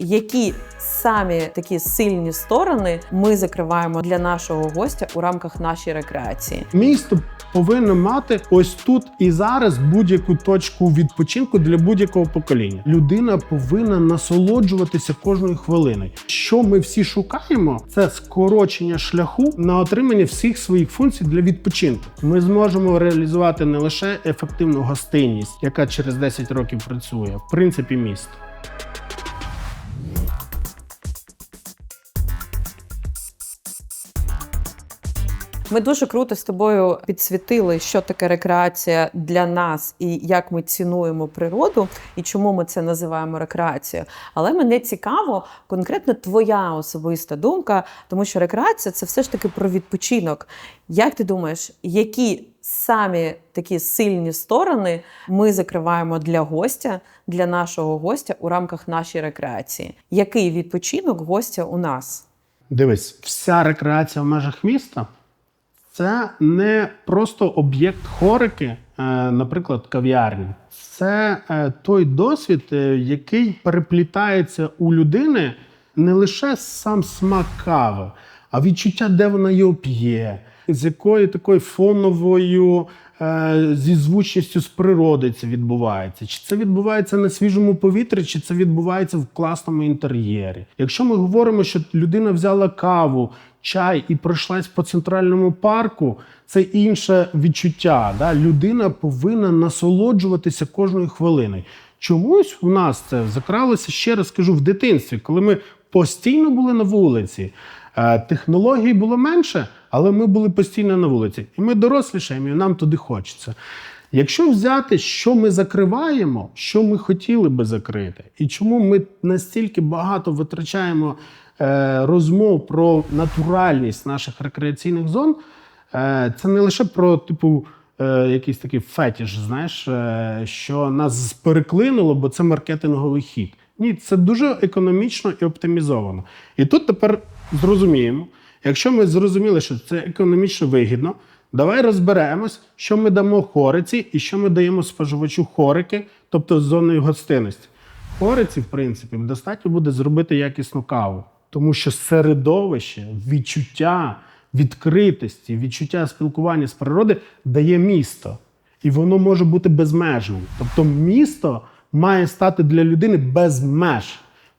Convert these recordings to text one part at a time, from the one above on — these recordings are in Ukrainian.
Які самі такі сильні сторони ми закриваємо для нашого гостя у рамках нашої рекреації? Місто повинно мати ось тут і зараз будь-яку точку відпочинку для будь-якого покоління. Людина повинна насолоджуватися кожною хвилиною. Що ми всі шукаємо, це скорочення шляху на отримання всіх своїх функцій для відпочинку. Ми зможемо реалізувати не лише ефективну гостинність, яка через 10 років працює, в принципі, місто. Ми дуже круто з тобою підсвітили, що таке рекреація для нас і як ми цінуємо природу, і чому ми це називаємо рекреацією. Але мене цікаво конкретно твоя особиста думка, тому що рекреація це все ж таки про відпочинок. Як ти думаєш, які самі такі сильні сторони ми закриваємо для гостя, для нашого гостя у рамках нашої рекреації? Який відпочинок гостя у нас? Дивись, вся рекреація в межах міста це не просто об'єкт хорики, е, наприклад, кав'ярні. Це е, той досвід, е, який переплітається у людини не лише сам смак кави, а відчуття, де вона його п'є, з якою такою фоновою зі звучністю з природи це відбувається. Чи це відбувається на свіжому повітрі, чи це відбувається в класному інтер'єрі. Якщо ми говоримо, що людина взяла каву, чай і пройшлась по центральному парку, це інше відчуття. Да? Людина повинна насолоджуватися кожною хвилиною. Чомусь у нас це закралося, ще раз скажу, в дитинстві, коли ми постійно були на вулиці. Е, Технологій було менше, але ми були постійно на вулиці. І ми дорослішаємо, і нам туди хочеться. Якщо взяти, що ми закриваємо, що ми хотіли би закрити, і чому ми настільки багато витрачаємо розмов про натуральність наших рекреаційних зон, е, це не лише про типу. е, Якийсь такий фетіш, знаєш, е, що нас переклинуло, бо це маркетинговий хід. Ні, це дуже економічно і оптимізовано. І тут тепер зрозуміємо, якщо ми зрозуміли, що це економічно вигідно, давай розберемось, що ми дамо хориці і що ми даємо споживачу хорики, тобто з зоною гостинності. Хориці, в принципі, достатньо буде зробити якісну каву, тому що середовище, відчуття відкритості, відчуття спілкування з природи дає місто. І воно може бути безмежним. Тобто місто має стати для людини без меж.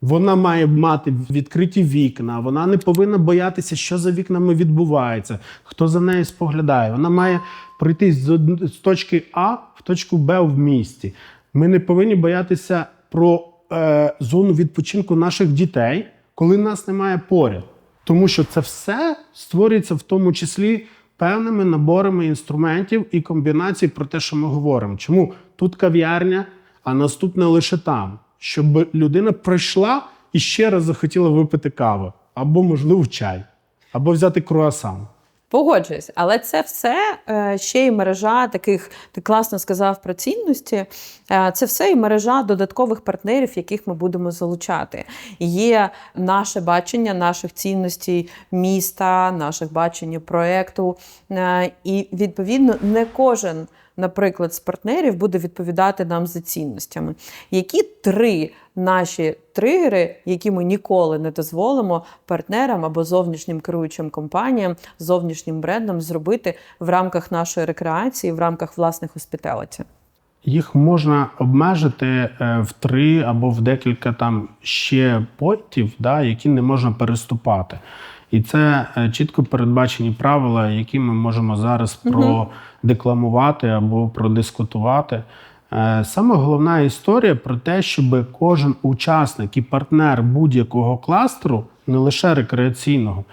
Вона має мати відкриті вікна, вона не повинна боятися, що за вікнами відбувається, хто за нею споглядає. Вона має прийти з точки А в точку Б в місті. Ми не повинні боятися про е, зону відпочинку наших дітей, коли нас немає поряд. Тому що це все створюється в тому числі певними наборами інструментів і комбінацій про те, що ми говоримо. Чому тут кав'ярня, а наступне лише там, щоб людина прийшла і ще раз захотіла випити каву, або, можливо, чай, або взяти круасан. Погоджуюсь, але це все е, ще й мережа таких, ти класно сказав про цінності. Е, Це все і мережа додаткових партнерів, яких ми будемо залучати. Є наше бачення наших цінностей міста, наших бачення проекту. Е, І відповідно не кожен. Наприклад, з партнерів буде відповідати нам за цінностями. Які три наші тригери, які ми ніколи не дозволимо партнерам або зовнішнім керуючим компаніям, зовнішнім брендам зробити в рамках нашої рекреації, в рамках власних hospitality? Їх можна обмежити е, в три або в декілька там ще поінтів, да, які не можна переступати. І це е, чітко передбачені правила, які ми можемо зараз продекламувати або продискутувати. Е, Саме головна історія про те, щоб кожен учасник і партнер будь-якого кластеру, не лише рекреаційного,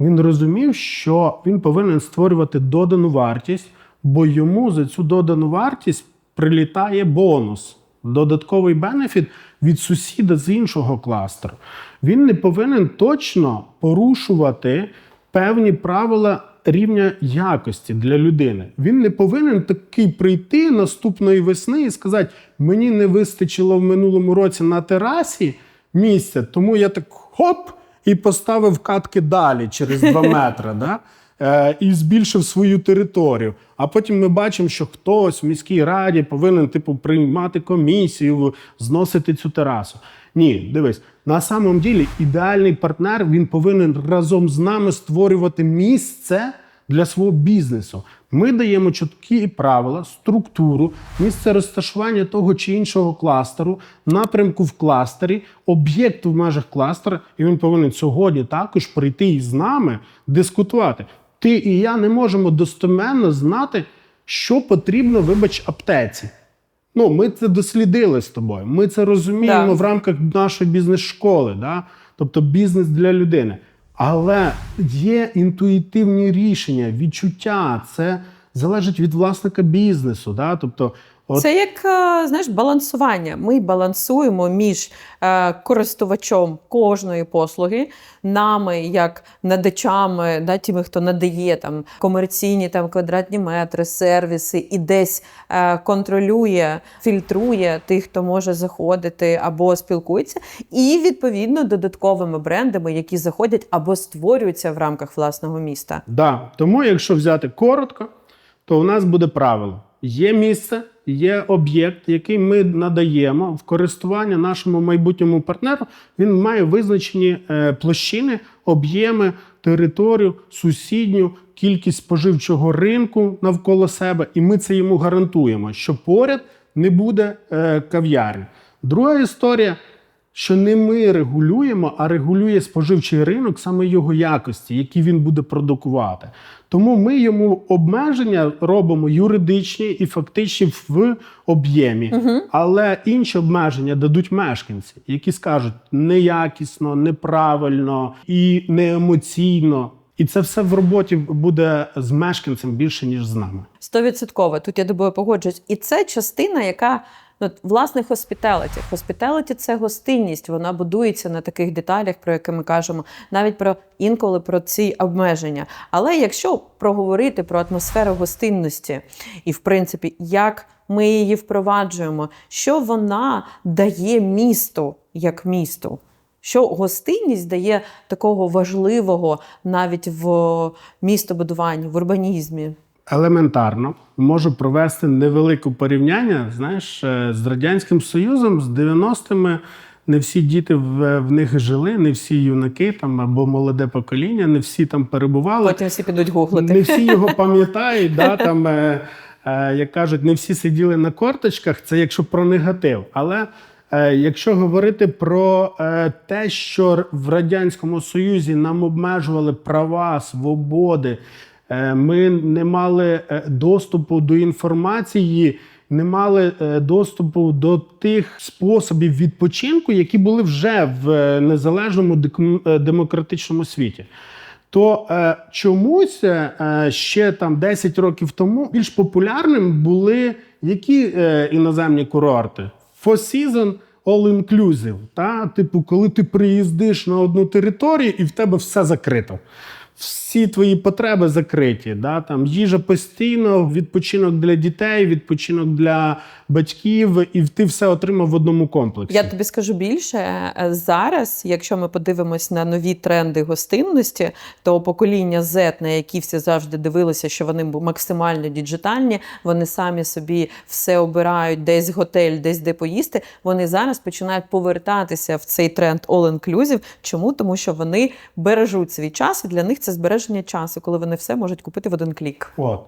він розумів, що він повинен створювати додану вартість, бо йому за цю додану вартість прилітає бонус, додатковий бенефіт від сусіда з іншого кластеру. Він не повинен точно порушувати певні правила рівня якості для людини. Він не повинен такий прийти наступної весни і сказати: мені не вистачило в минулому році на терасі місця, тому я так хоп і поставив катки далі через 2 метри. Да? е, І збільшив свою територію. А потім ми бачимо, що хтось в міській раді повинен типу приймати комісію, зносити цю терасу. Ні, дивись, на самом ділі ідеальний партнер він повинен разом з нами створювати місце для свого бізнесу. Ми даємо чіткі правила, структуру, місце розташування того чи іншого кластеру, напрямку в кластері, об'єкт в межах кластера, і він повинен сьогодні також прийти із нами дискутувати. Ти і я не можемо достеменно знати, що потрібно, вибач, аптеці. Ну, ми це дослідили з тобою. Ми це розуміємо Да. в рамках нашої бізнес-школи, да? тобто бізнес для людини. Але є інтуїтивні рішення, відчуття. Це залежить від власника бізнесу. Да? Тобто, от, Це як е, знаєш, балансування. Ми балансуємо між е, користувачом кожної послуги, нами, як надачами, да, тими, хто надає там комерційні там квадратні метри, сервіси, і десь е, контролює, фільтрує тих, хто може заходити або спілкується, і відповідно додатковими брендами, які заходять або створюються в рамках власного міста. Да. Тому, якщо взяти коротко, то у нас буде правило: є місце, є об'єкт, який ми надаємо в користування нашому майбутньому партнеру. Він має визначені е, площини, об'єми, територію, сусідню, кількість споживчого ринку навколо себе, і ми це йому гарантуємо, що поряд не буде е, кав'ярні. Друга історія що не ми регулюємо, а регулює споживчий ринок саме його якості, які він буде продукувати. Тому ми йому обмеження робимо юридичні і фактичні в об'ємі. Але інші обмеження дадуть мешканці, які скажуть неякісно, неправильно і неемоційно. І це все в роботі буде з мешканцем більше, ніж з нами. Стовідсотково, тут я тобою погоджуюсь. І це частина, яка ну, власне хоспіталіті. Хоспіталіті це гостинність. Вона будується на таких деталях, про які ми кажемо, навіть про інколи про ці обмеження. Але якщо проговорити про атмосферу гостинності, і в принципі, як ми її впроваджуємо, що вона дає місту як місту. Що гостинність дає такого важливого навіть в містобудуванні, в урбанізмі? Елементарно можу провести невелике порівняння. Знаєш, е, з радянським союзом з 90-ми не всі діти в, в них жили, не всі юнаки там або молоде покоління, не всі там перебували. Потім всі підуть гуглити. Не всі його пам'ятають. да, там, е, е, як кажуть, не всі сиділи на корточках. Це якщо про негатив. Але е, якщо говорити про е, те, що в радянському союзі нам обмежували права, свободи, ми не мали е, доступу до інформації. Не мали е, доступу до тих способів відпочинку, які були вже в е, незалежному е, демократичному світі то е, чомусь е, ще там 10 років тому більш популярним були які е, іноземні курорти? Four Season All Inclusive. Та? Типу, коли ти приїздиш на одну територію і в тебе все закрито. Всі твої потреби закриті. Да? Там їжа постійно, відпочинок для дітей, відпочинок для батьків, і ти все отримав в одному комплексі. Я тобі скажу більше е, зараз, якщо ми подивимось на нові тренди гостинності, то покоління Z, на які всі завжди дивилися, що вони максимально діджитальні, вони самі собі все обирають, десь готель, десь де поїсти. Вони зараз починають повертатися в цей тренд all-inclusive. Чому? Тому що вони бережуть свій час, і для них це збереження часу, коли вони все можуть купити в один клік. От.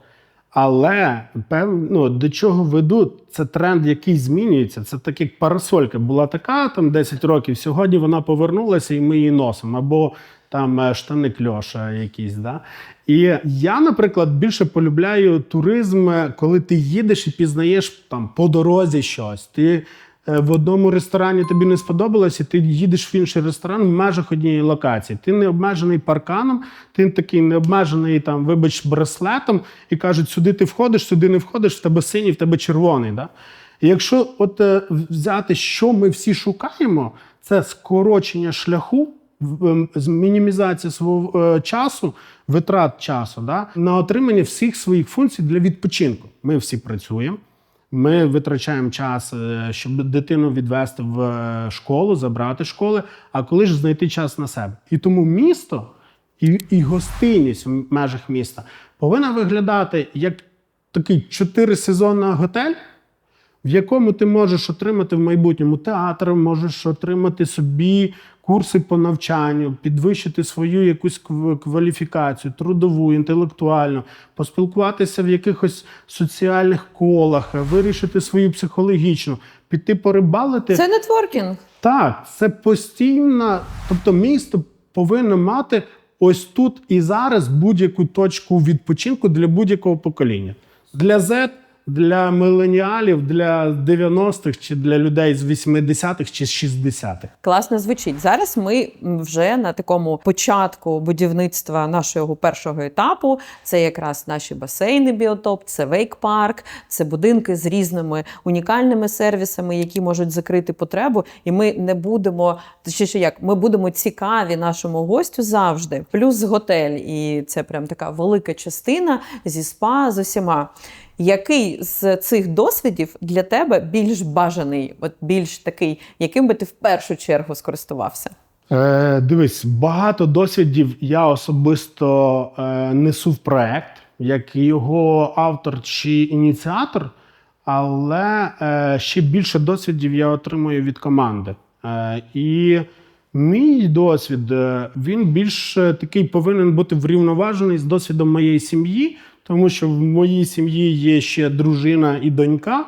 Але пев, ну, до чого ведуть, це тренд, який змінюється. Це так як парасолька була така там 10 років. Сьогодні вона повернулася, і ми її носимо. Або там е, штани кльоша якісь. Да? І я, наприклад, більше полюбляю туризм, е, коли ти їдеш і пізнаєш там по дорозі щось. Ти в одному ресторані тобі не сподобалось, і ти їдеш в інший ресторан в межах однієї локації. Ти не обмежений парканом, ти такий не обмежений там, вибач, браслетом, і кажуть, сюди ти входиш, сюди не входиш, в тебе синій, в тебе червоний. Да? Якщо от е, взяти, що ми всі шукаємо, це скорочення шляху. ем, Мінімізація свого е, часу, витрат часу да, на отримання всіх своїх функцій для відпочинку. Ми всі працюємо, ми витрачаємо час, е, щоб дитину відвести в е, школу, забрати школи, а коли ж знайти час на себе. І тому місто і, і гостинність в межах міста повинна виглядати як такий чотирисезонний готель, в якому ти можеш отримати в майбутньому театр, можеш отримати собі курси по навчанню, підвищити свою якусь кваліфікацію, трудову, інтелектуальну, поспілкуватися в якихось соціальних колах, вирішити свою психологічну, піти порибалити. Це нетворкінг. Так, це постійна, тобто місто повинно мати ось тут і зараз будь-яку точку відпочинку для будь-якого покоління. Для Z, для міленіалів, для 90-х чи для людей з 80-х чи з 60-х. Класно звучить. Зараз ми вже на такому початку будівництва нашого першого етапу. Це якраз наші басейни біотоп, це вейк-парк, це будинки з різними унікальними сервісами, які можуть закрити потребу. І ми не будемо точніше, як ми будемо цікаві нашому гостю завжди. Плюс готель, і це прям така велика частина зі спа з усіма. Який з цих досвідів для тебе більш бажаний, от більш такий, яким би ти в першу чергу скористувався? Е, дивись, багато досвідів я особисто е, несу в проект, як його автор чи ініціатор, але е, ще більше досвідів я отримую від команди. Е, і мій досвід е, він більш е, такий повинен бути врівноважений з досвідом моєї сім'ї, тому що в моїй сім'ї є ще дружина і донька.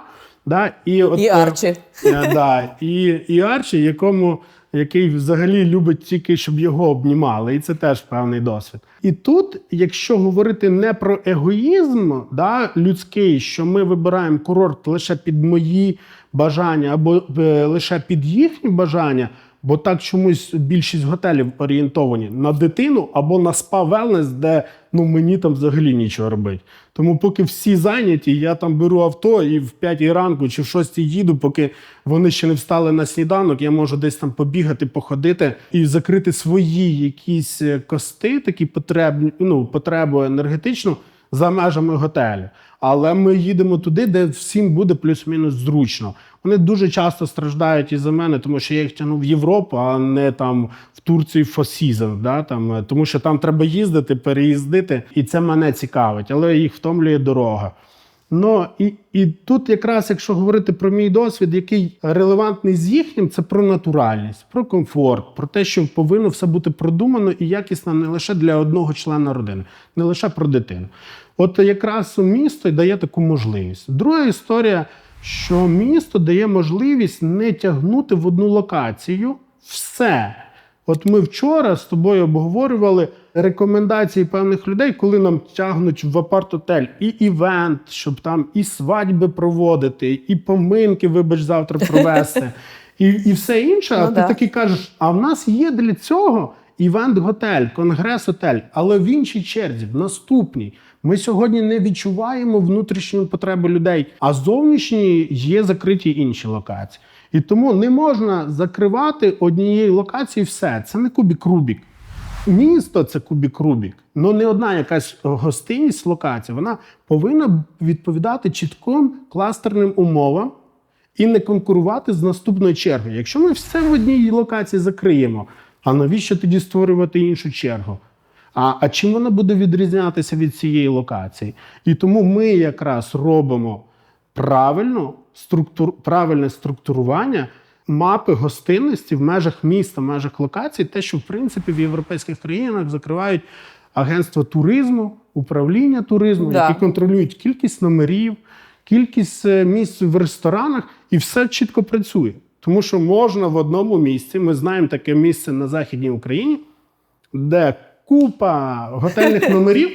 Да? І, от, І е, Арчі. Е, да, і, і Арчі, якому, який взагалі любить тільки, щоб його обнімали, і це теж певний досвід. І тут, якщо говорити не про егоїзм да, людський, що ми вибираємо курорт лише під мої бажання або е, лише під їхні бажання. Бо так чомусь більшість готелів орієнтовані на дитину або на спа велнес, де ну мені там взагалі нічого робити. Тому поки всі зайняті, я там беру авто і в 5 ранку чи в 6 їду, поки вони ще не встали на сніданок, я можу десь там побігати, походити і закрити свої якісь е, кости, такі потребні, ну потребу енергетичну за межами готелю. Але ми їдемо туди, де всім буде плюс-мінус зручно. Вони дуже часто страждають із за мене, тому що я їх тягну в Європу, а не там в Турцію Seasons, да, там, е, тому що там треба їздити, переїздити, і це мене цікавить, але їх втомлює дорога. Ну і, і тут, якраз, якщо говорити про мій досвід, який релевантний з їхнім, це про натуральність, про комфорт, про те, що повинно все бути продумано і якісно не лише для одного члена родини, не лише про дитину. От якраз місто дає таку можливість. Друга історія, що місто дає можливість не тягнути в одну локацію все. От ми вчора з тобою обговорювали рекомендації певних людей, коли нам тягнуть в апарт-отель і івент, щоб там і свадьби проводити, і поминки, вибач, завтра провести, і, і все інше. А Ну ти да. такий кажеш: а в нас є для цього івент-готель, конгрес-отель, але в іншій черзі, в наступній. Ми сьогодні не відчуваємо внутрішньої потреби людей, а зовнішні є закриті інші локації. І тому не можна закривати однієї локації все. Це не кубік Рубік. Місто це кубік Рубік. Ну не одна якась гостинність локація. Вона повинна відповідати чітким кластерним умовам і не конкурувати з наступною чергою. Якщо ми все в одній локації закриємо, а навіщо тоді створювати іншу чергу? А, а чим вона буде відрізнятися від цієї локації? І тому ми якраз робимо правильно структур, правильне структурування мапи гостинності в межах міста, в межах локацій, те, що в принципі в європейських країнах закривають агентство туризму, управління туризму, Да. які контролюють кількість номерів, кількість е, місць в ресторанах, і все чітко працює. Тому що можна в одному місці, ми знаємо таке місце на Західній Україні, де купа готельних номерів,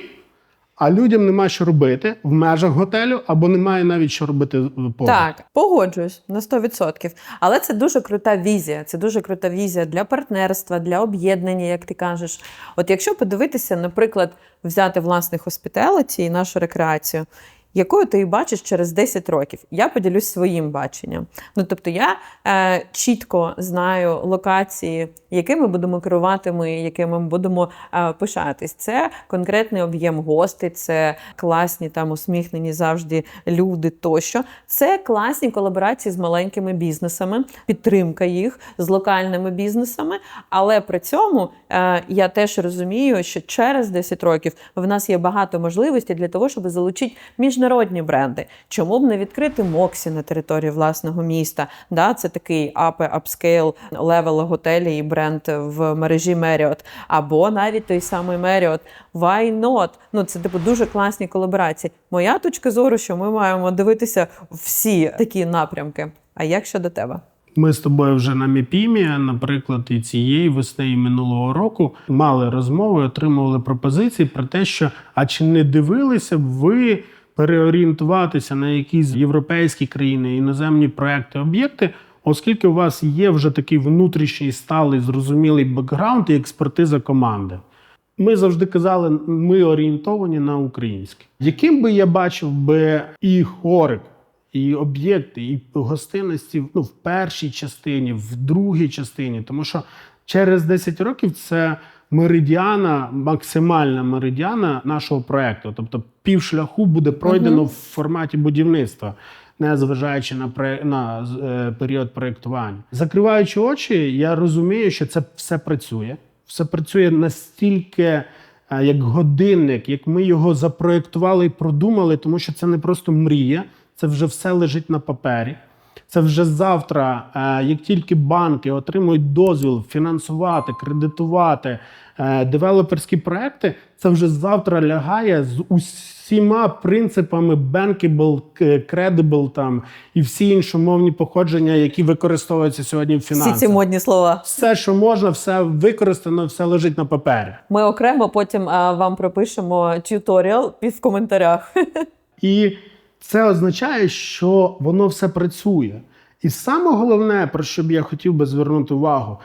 а людям нема що робити в межах готелю, або немає навіть що робити поруч. Так, погоджуюсь на 100%. Але це дуже крута візія. Це дуже крута візія для партнерства, для об'єднання, як ти кажеш. От якщо подивитися, наприклад, взяти власне хоспіталіті і нашу рекреацію. Якою ти її бачиш через 10 років? Я поділюсь своїм баченням. Ну тобто, я е, чітко знаю локації, якими будемо керувати ми, якими ми будемо е, пишатись. Це конкретний об'єм гостей, це класні там усміхнені завжди люди тощо. Це класні колаборації з маленькими бізнесами, підтримка їх з локальними бізнесами. Але при цьому е, я теж розумію, що через 10 років в нас є багато можливостей для того, щоб залучити міжнародних міжнародні бренди. Чому б не відкрити Моксі на території власного міста? Да, це такий upper upscale левел готелі і бренд в мережі Marriott. Або навіть той самий Marriott. Why not? Ну це типу дуже класні колаборації. Моя точка зору, що ми маємо дивитися всі такі напрямки. А як щодо тебе? Ми з тобою вже на Міпімі, наприклад, і цієї весни минулого року мали розмови, отримували пропозиції про те, що а чи не дивилися б ви переорієнтуватися на якісь європейські країни, іноземні проекти, об'єкти, оскільки у вас є вже такий внутрішній сталий зрозумілий бекграунд і експертиза команди. Ми завжди казали, ми орієнтовані на українське. Яким би я бачив би і хорик, і об'єкти, і гостинності ну, в першій частині, в другій частині, тому що через 10 років це меридіана, максимальна меридіана нашого проекту. Тобто півшляху буде пройдено в форматі будівництва. Не зважаючи на на е, період проєктування, закриваючи очі, я розумію, що це все працює. Все працює настільки е, як годинник, як ми його запроєктували і продумали, тому що це не просто мрія, це вже все лежить на папері. Це вже завтра, е, як тільки банки отримують дозвіл фінансувати, кредитувати е, девелоперські проекти, це вже завтра лягає з усіма принципами bankable, credible там і всі іншомовні походження, які використовуються сьогодні в Всі ці модні слова. Все, що можна, все використано, все лежить на папері. Ми окремо потім вам пропишемо тюторіал під в коментарях. І це означає, що воно все працює. І саме головне, про що б я хотів би звернути увагу,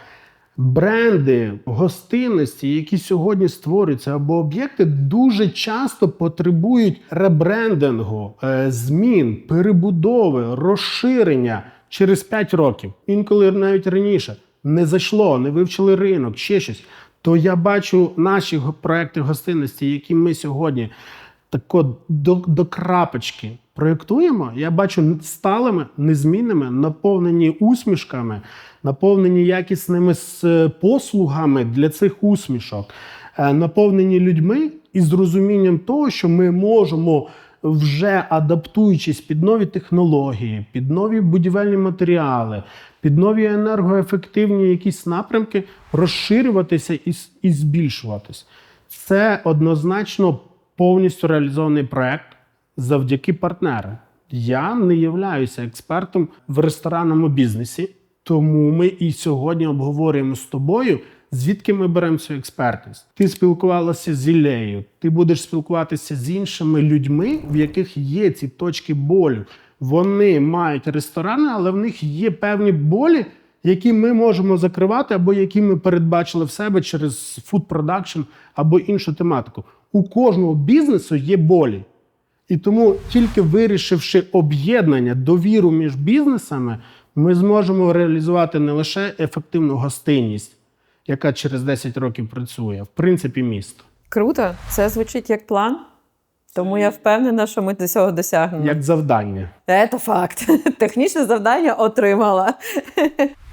бренди гостинності, які сьогодні створюються, або об'єкти, дуже часто потребують ребрендингу, е, змін, перебудови, розширення через 5 років, інколи навіть раніше. Не зайшло, не вивчили ринок, ще щось. То я бачу наші проекти гостинності, які ми сьогодні тако до, до крапочки проєктуємо, я бачу сталими, незмінними, наповнені усмішками, наповнені якісними послугами для цих усмішок, е, наповнені людьми і з розумінням того, що ми можемо. Вже адаптуючись під нові технології, під нові будівельні матеріали, під нові енергоефективні якісь напрямки, розширюватися і, і збільшуватись. Це однозначно повністю реалізований проект завдяки партнерам. Я не являюся експертом в ресторанному бізнесі, тому ми і сьогодні обговорюємо з тобою, звідки ми беремо цю експертність. Ти спілкувалася з Ілею, ти будеш спілкуватися з іншими людьми, в яких є ці точки болю. Вони мають ресторани, але в них є певні болі, які ми можемо закривати, або які ми передбачили в себе через food production або іншу тематику. У кожного бізнесу є болі. І тому, тільки вирішивши об'єднання, довіру між бізнесами, ми зможемо реалізувати не лише ефективну гостинність, яка через 10 років працює, в принципі, місто, Круто, це звучить як план. Тому я впевнена, що ми до цього досягнемо. як завдання. Це факт. Технічне завдання отримала.